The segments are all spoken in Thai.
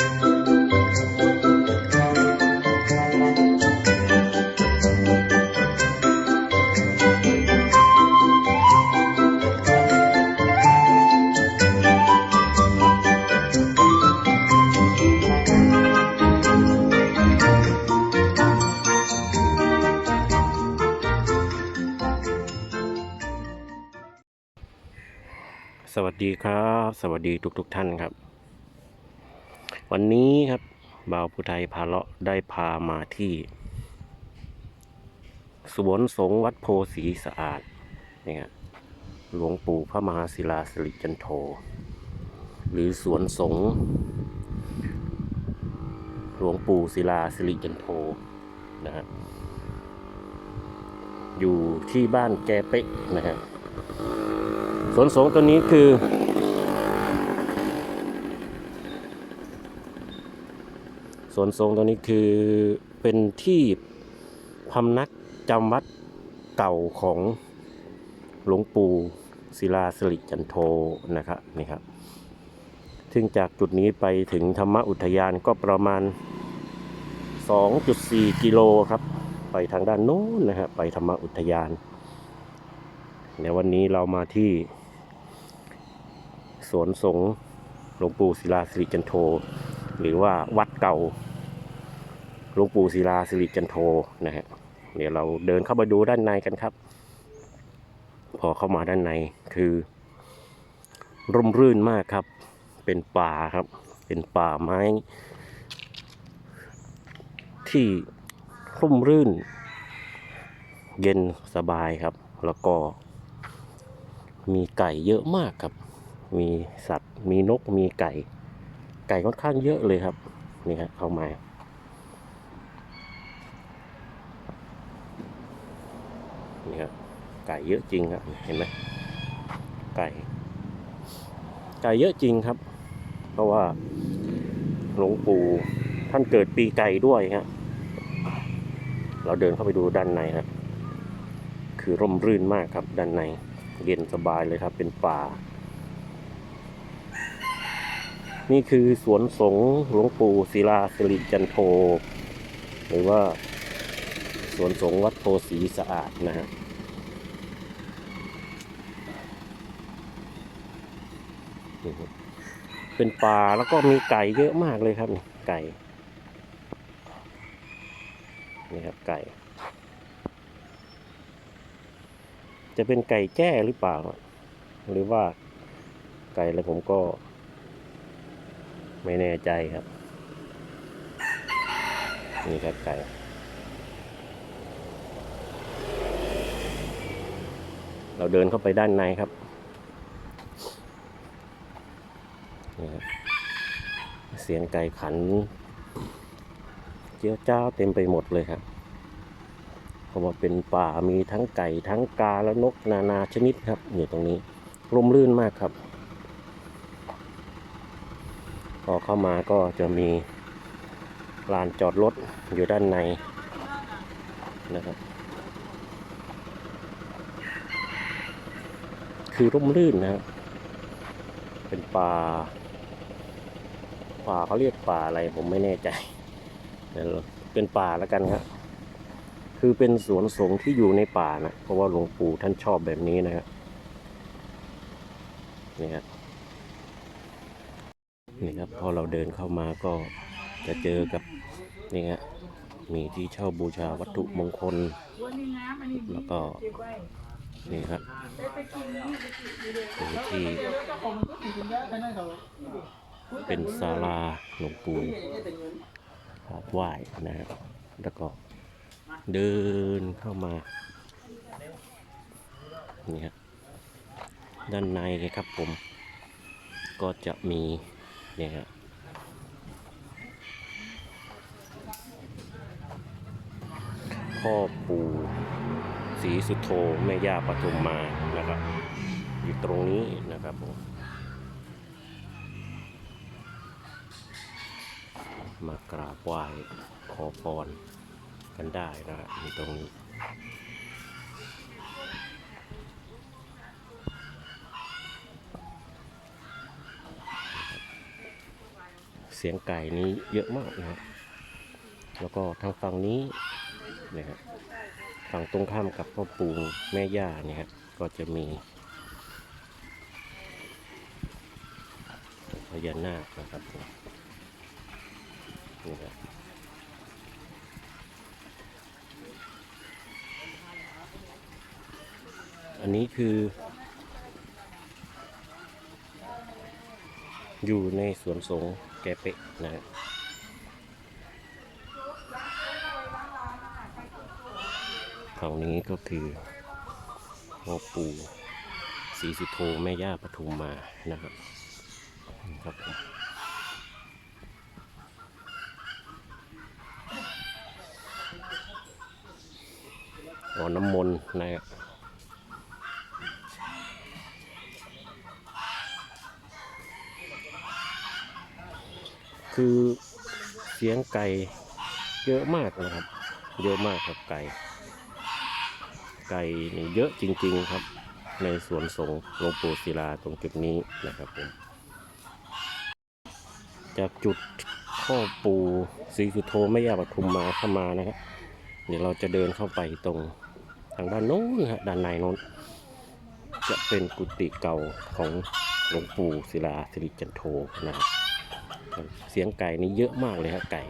สวัสดีครับ สวัสดีทุกๆทท่านครับ วันนี้ครับบ่าวผู้ไทยพาเลาะได้พามาที่สวนสงฆ์วัดโพสีสะอาดนี่ครับหลวงปู่พระมหาศิลาสิริจันโท หรือสวนสงฆ์หลวงปู่ศิลาสิริจันโทนะฮะอยู่ที่บ้านแกเป๊กนะฮะสวนสงฆ์ตัวนี้คือ วนสงฆ์ตัวนี้คือเป็นที่พำนักจำวัดเก่าของหลวงปู่ศิลาสิริจันโทนะครับนี่ครับซึ่งจากจุดนี้ไปถึงธรรมอุทยานก็ประมาณ 2.4 กิโลครับ ไปทางด้านโน้นนะครับไปธรรมอุทยานในวันนี้เรามาที่สวนสงฆ์หลวงปู่ศิลาสิริจันโท หรือว่าวัดเก่า หลวงปู่ศิลาสิริจันโทนะฮะเดี๋ยวเราเดินเข้าไปดูด้านในกันครับ พอเข้ามาด้านในคือ ร่มรื่นมากครับ เป็นป่าครับ เป็นป่าไม้ ที่ร่มรื่น เย็นสบายครับ แล้วก็ มีไก่เยอะมากครับ มีสัตว์ มีนกมีไก่ ไก่ค่อนข้างเยอะเลยครับ นี่ครับเข้ามา นี่ครับ ไก่เยอะจริงครับเห็นไหมไก่ ไก่เยอะจริงครับ เพราะว่าหลวงปู่ท่านเกิดปีไก่ด้วยครับเราเดินเข้าไปดูด้านในครับคือร่มรื่นมากครับด้านในเย็นสบายเลยครับ เป็นป่า นี่คือสวนสงฆ์หลวงปู่ศิลาสิริจันโท หรือว่าสวนสงฆ์วัดโพสีสะอาดนะฮะ นี่ครับเป็นป่าแล้วก็มีไก่เยอะมากเลยครับนี่ไก่นี่ครับไก่ จะเป็นไก่แจ้หรือเปล่า หรือว่าไก่อะไรผมก็ ไม่แน่ใจครับ นี่ครับไก่เราเดินเข้าไปด้านในครับนี่ครับ เสียงไก่ขัน เจียวจ้าเต็มไปหมดเลยครับเพราะว่าเป็นป่ามีทั้งไก่ทั้งกาและนกนานาชนิดครับอยู่ตรงนี้ร่มรื่นมากครับ พอเข้ามาก็จะมีลานจอดรถอยู่ด้านในนะครับ คือร่มรื่นนะครับเป็นป่า ป่าเขาเรียกป่าอะไรผมไม่แน่ใจเดี๋ยวเราเป็นป่าแล้วกันครับคือเป็นสวนสงฆ์ที่อยู่ในป่านะเพราะว่าหลวงปู่ท่านชอบแบบนี้นะครับนี่ครับนี่ครับพอเราเดินเข้ามาก็จะเจอกับนี่ฮะมีที่เช่าบูชาวัตถุมงคล แล้วก็นี่ครับเป็นที่ เป็นศาลาหลวงปู่กราบไหว้นะครับแล้วก็เดินเข้ามานี่ครับด้านในครับผม ก็จะมีเนี่ยครับพ่อปู่ศรีสุโธแม่ย่าปฐุมมานะครับ อยู่ตรงนี้นะครับผม มากราบไหว้ขอพรกันได้นะครับอยู่ตรงนี้เสียงไก่นี้เยอะมากนะครับแล้วก็ทางฝั่งนี้นะครับฝั่งตรงข้ามกับพ่อปู่แม่ย่าเนี่ยครับก็จะมีพญานาคนะครับ นี่นะอันนี้คือ อยู่ในสวนสงฆ์แกเปะนะฮะฝั่งนี้ก็คือพ่อปู่ศรีสุโธแม่ย่าปทุมมานะครับครับ อ๋อน้ำมนต์นะฮะคือเสียงไก่เยอะมากนะครับ เยอะมากครับไก่ ไก่นี่เยอะจริง ๆครับ ในสวนสงฆ์หลวงปู่ศิลาตรงจุดนี้นะครับผมจากจุดข้อปู่ศรีสุโธไม่ยาปทุมมาเข้ามานะครับ เดี๋ยวเราจะเดินเข้าไปตรง ทางด้านโน้นนะฮะด้านในโน้น จะเป็นกุฏิเก่าของหลวงปู่ศิลาสิริจันโทนะครับเสียงไก่นี่เยอะมากเลยครับไก่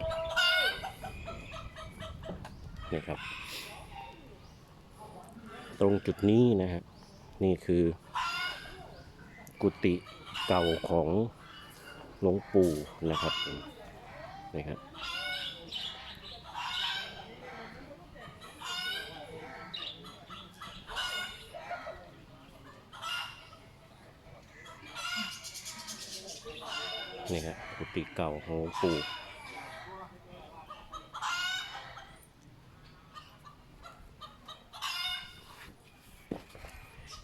นี่ครับ ตรงจุดนี้นะฮะนี่คือ กุฏิเก่าของหลวงปู่นะครับนี่ครับ นี่ครับกุฏิเก่าของหลวงปู่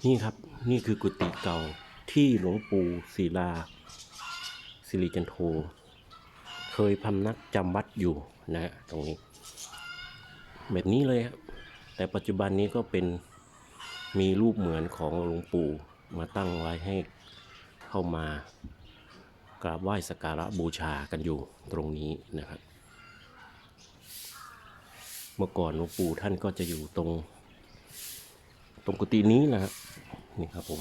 นี่ครับนี่คือกุฏิเก่าที่หลวงปู่ศิลา สิริจันโท เคยพำนักจำวัดอยู่นะฮะตรงนี้ แบบนี้เลยครับแต่ปัจจุบันนี้ก็เป็นมีรูปเหมือนของหลวงปู่มาตั้งไว้ให้เข้ามา ราบไหว้สักการะบูชากันอยู่ตรงนี้นะครับ เมื่อก่อนหลวงปู่ท่านก็จะอยู่ตรง ตรงกุฏินี้นะฮะนี่ครับผม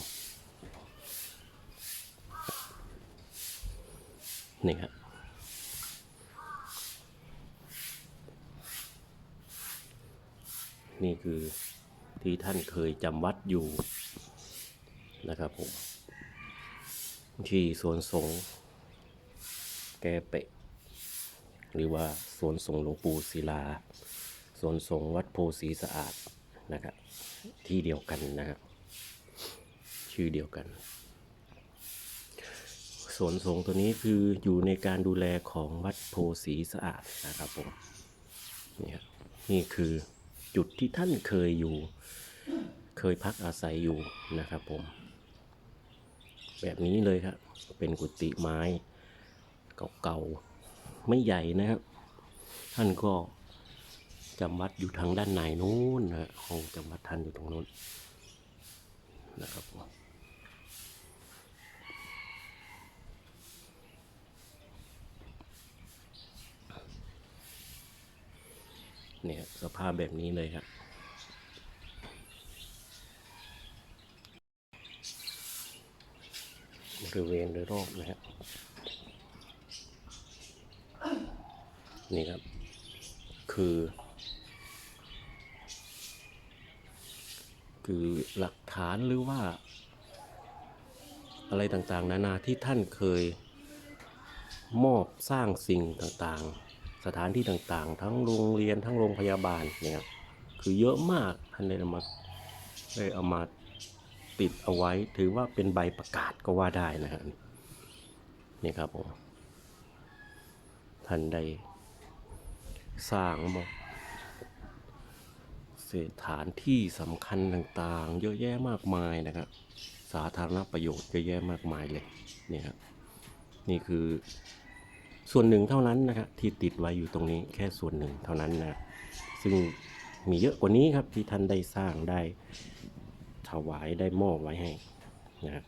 นี่ครับนี่คือที่ท่านเคยจำวัดอยู่นะครับผมที่สวนสงฆ์ แกเปะ หรือว่าสวนสงหลวงปู่ศิลา สวนสงวัดโพสีสะอาดนะครับที่เดียวกันนะครับชื่อเดียวกัน สวนสงตัวนี้คืออยู่ในการดูแลของวัดโพสีสะอาดนะครับผมนี่ครับนี่คือจุดที่ท่านเคยอยู่ เคยพักอาศัยอยู่นะครับผม แบบนี้เลยครับ เป็นกุฏิไม้ เก่าๆ ไม่ใหญ่นะครับ ท่านก็จำวัดอยู่ทางด้านในนู้นนะฮะห้องจำวัดท่านอยู่ตรงนู้นนะครับผมเนี่ยสภาพแบบนี้เลยครับบริเวณโดยรอบนะครับ นี่ครับ คือ คือหลักฐานหรือว่า อะไรต่างๆ นานาที่ท่านเคยมอบสร้างสิ่งต่างๆ สถานที่ต่างๆ ทั้งโรงเรียนทั้งโรงพยาบาลเนี่ยครับคือเยอะมากท่านได้เอามาได้เอามาติดเอาไว้ถือว่าเป็นใบประกาศก็ว่าได้นะครับนี่ครับผมท่านได้ สร้างมาสถานที่สำคัญต่างๆ เยอะแยะมากมายนะครับ สาธารณประโยชน์เยอะแยะมากมายเลยนี่ครับนี่คือส่วนหนึ่งเท่านั้นนะครับที่ติดไว้อยู่ตรงนี้แค่ส่วนหนึ่งเท่านั้นนะซึ่งมีเยอะกว่านี้ครับที่ท่านได้สร้างได้ถวายได้มอบไว้ให้นะครับ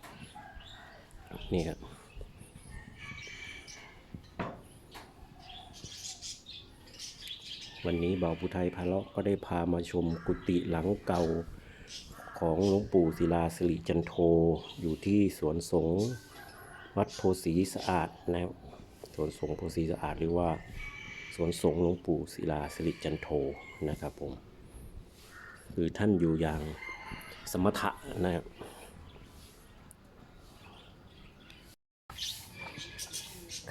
นี่ครับ วันนี้บ่าวผู้ไทยพาเลาะก็ได้พามาชมกุฏิหลังเก่าของหลวงปู่ศิลาสิริจันโทอยู่ที่สวนสงฆ์วัดโพสีสะอาดนะครับสวนสงฆ์โพสีสะอาดหรือว่าสวนสงฆ์หลวงปู่ศิลาสิริจันโทนะครับผมคือท่านอยู่อย่างสมถะนะครับ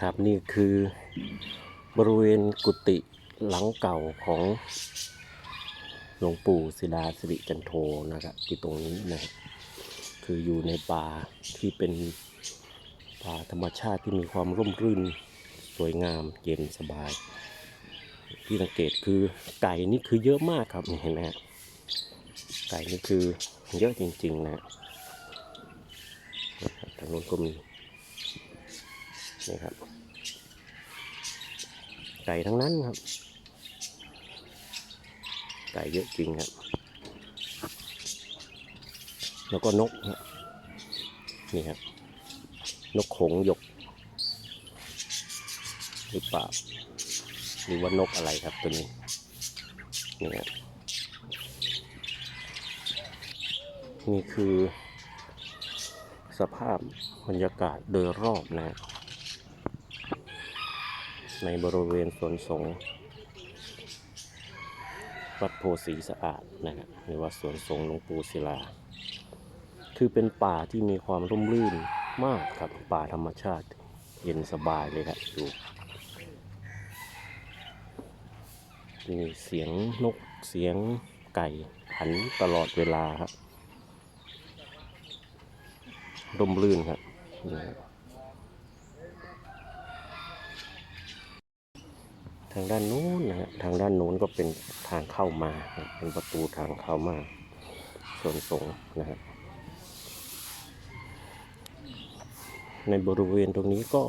ครับนี่คือบริเวณกุฏิ หลังเก่าของหลวงปู่ศิลาสิริจันโทนะครับที่ตรงนี้นะครับคืออยู่ในป่าที่เป็นป่าธรรมชาติที่มีความร่มรื่นสวยงามเย็นสบาย ที่สังเกตคือไก่นี่คือเยอะมากครับเห็นไหมไก่นี่คือเยอะจริงๆนะทางโน้นก็มีนี่ครับไก่ทั้งนั้นครับ ก่เยอะจริงครับ แล้วก็นกครับนี่ครับ นกหงหยก หรือเปล่าหรือว่านกอะไรครับตัวนี้ นี่ครับนี่คือสภาพบรรยากาศโดยรอบนะฮะในบริเวณสวนสงฆ์ วัดโพสีสะอาดนะครับหรือว่าสวนสงหลวงปู่ศิลา คือเป็นป่าที่มีความร่มรื่นมากครับป่าธรรมชาติเย็นสบายเลยครับดูมีเสียงนกเสียงไก่หันตลอดเวลาครับร่มรื่นครับนี่ครับ ทางด้านนู้นนะฮะทางด้านนู้นก็เป็นทางเข้ามานะเป็นประตูทางเข้ามาส่วนสงฆ์นะฮะในบริเวณตรงนี้ก็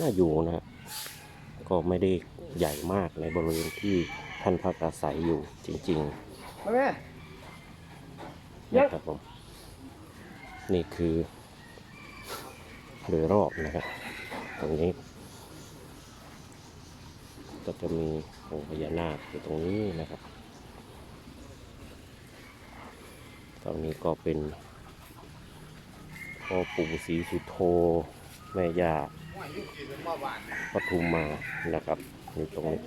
น่าอยู่นะฮะก็ไม่ได้ใหญ่มากในบริเวณที่ท่านพักอาศัยอยู่จริงมาแม่ๆนะครับผมนี่คือโดยรอบนะครับตรงนี้ ก็จะมีองค์พญานาคอยู่ตรงนี้นะครับตรงนี้ก็เป็นพ่อปู่ศรีสุโธแม่ย่าปทุมมานะครับอยู่ตรงนี้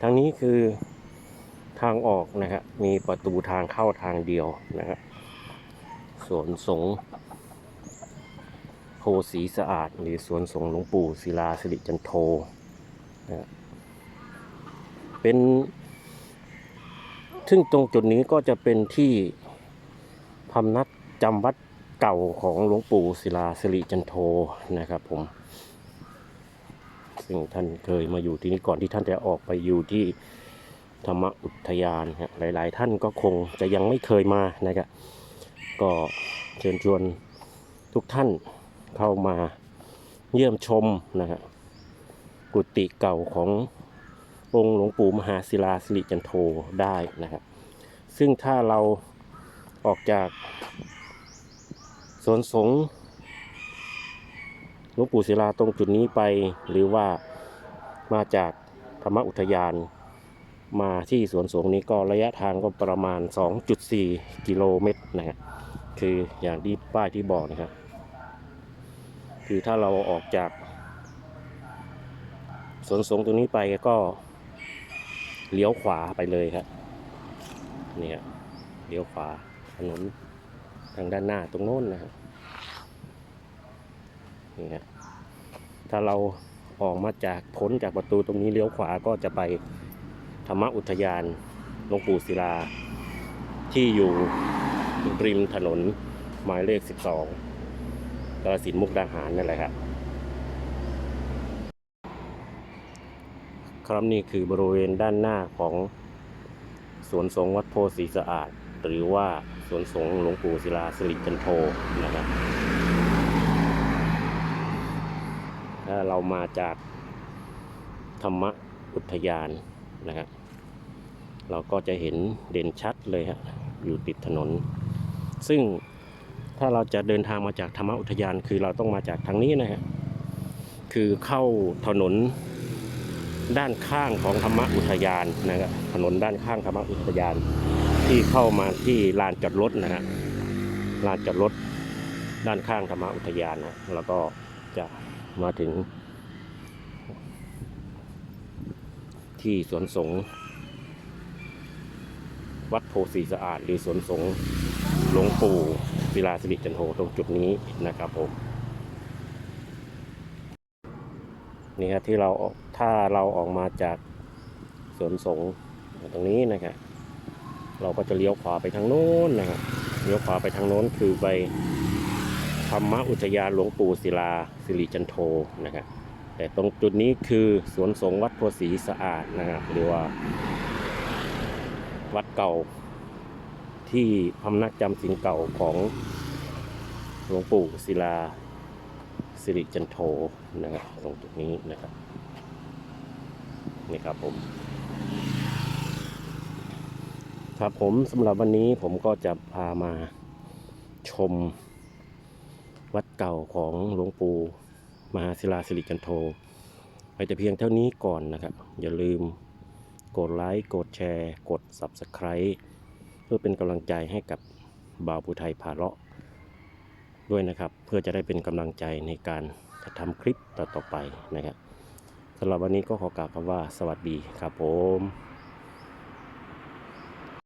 ทางนี้คือทางออกนะครับมีประตูทางเข้าทางเดียวนะครับ สวนสงโพสีสะอาด หรือสวนสงหลวงปู่ศิลาสิริจันโทนะครับเป็น ซึ่งตรงจุดนี้ก็จะเป็นที่พำนักจำวัดเก่าของหลวงปู่ศิลาสิริจันโทนะครับผมซึ่งท่านเคยมาอยู่ที่นี่ก่อนที่ท่านจะออกไปอยู่ที่ธรรมอุทยานฮะหลาย ๆ ท่านก็คงจะยังไม่เคยมานะครับ ก็เชิญชวนทุกท่านเข้ามาเยี่ยมชมนะฮะกุฏิเก่าขององค์หลวงปู่มหาศิลาสิริจันโทได้นะครับ ซึ่งถ้าเราออกจากสวนสงฆ์หลวงปู่ศิลาตรงจุดนี้ไป หรือว่ามาจากธรรมอุทยานมาที่สวนสงฆ์นี้ก็ระยะทางก็ประมาณ 2.4 กิโลเมตรนะครับ คืออย่างที่ป้ายที่บอกนะครับ คือถ้าเราออกจากสวนสงฆ์ตรงนี้ไปก็เลี้ยวขวาไปเลยครับเนี่ยเลี้ยวขวาถนนทางด้านหน้าตรงโน้นนะครับนี่ฮะถ้าเราออกมาจากพ้นจากประตูตรงนี้เลี้ยวขวาก็จะไปธรรมอุทยานหลวงปู่ศิลาที่อยู่ ริมถนนหมายเลข 12กาฬสินมุกดาหารนั่นแหละครับครับนี่คือบริเวณด้านหน้าของสวนสงฆ์วัดโพสีสะอาด หรือว่าสวนสงฆ์หลวงปู่ศิลาสิริจันโทนะครับถ้าเรามาจากธรรมอุทยานนะครับเราก็จะเห็นเด่นชัดเลยฮะอยู่ติดถนน ซึ่งถ้าเราจะเดินทางมาจากธรรมอุทยานคือเราต้องมาจากทางนี้นะฮะคือเข้าถนนด้านข้างของธรรมอุทยานนะครับถนนด้านข้างธรรมอุทยาน ที่เข้ามาที่ลานจอดรถนะฮะลานจอดรถด้านข้างธรรมอุทยานนะแล้วก็จะมาถึงที่สวนสงฆ์ วัดโพสีสะอาด หรือสวนสงฆ์หลวงปู่ศิลาสิริจันโทตรงจุดนี้นะครับผมนี่ครับที่เราถ้าเราออกมาจากสวนสงฆ์ตรงนี้นะครับเราก็จะเลี้ยวขวาไปทางโน้นนะครับเลี้ยวขวาไปทางโน้นคือไปธรรมอุทยานหลวงปู่ศิลาสิริจันโทนะครับแต่ตรงจุดนี้คือสวนสงฆ์วัดโพธิ์ศรีสะอาดนะครับหรือว่า วัดเก่า ที่พำนักจำศีลเก่าของหลวงปู่ศิลาสิริจันโทนะครับตรงจุดนี้นะครับนี่ครับผมครับผมสำหรับวันนี้ผมก็จะพามาชมวัดเก่าของหลวงปู่มหาศิลาสิริจันโทไปแต่เพียงเท่านี้ก่อนนะครับ อย่าลืม กดไลค์ กดแชร์ กด Subscribe เพื่อเป็นกำลังใจให้กับบ่าวภูไทยพาเลาะด้วยนะครับ เพื่อจะได้เป็นกำลังใจในการทำคลิปต่อๆไปนะครับสำหรับวันนี้ก็ขอกล่าวคำว่าสวัสดีครับผม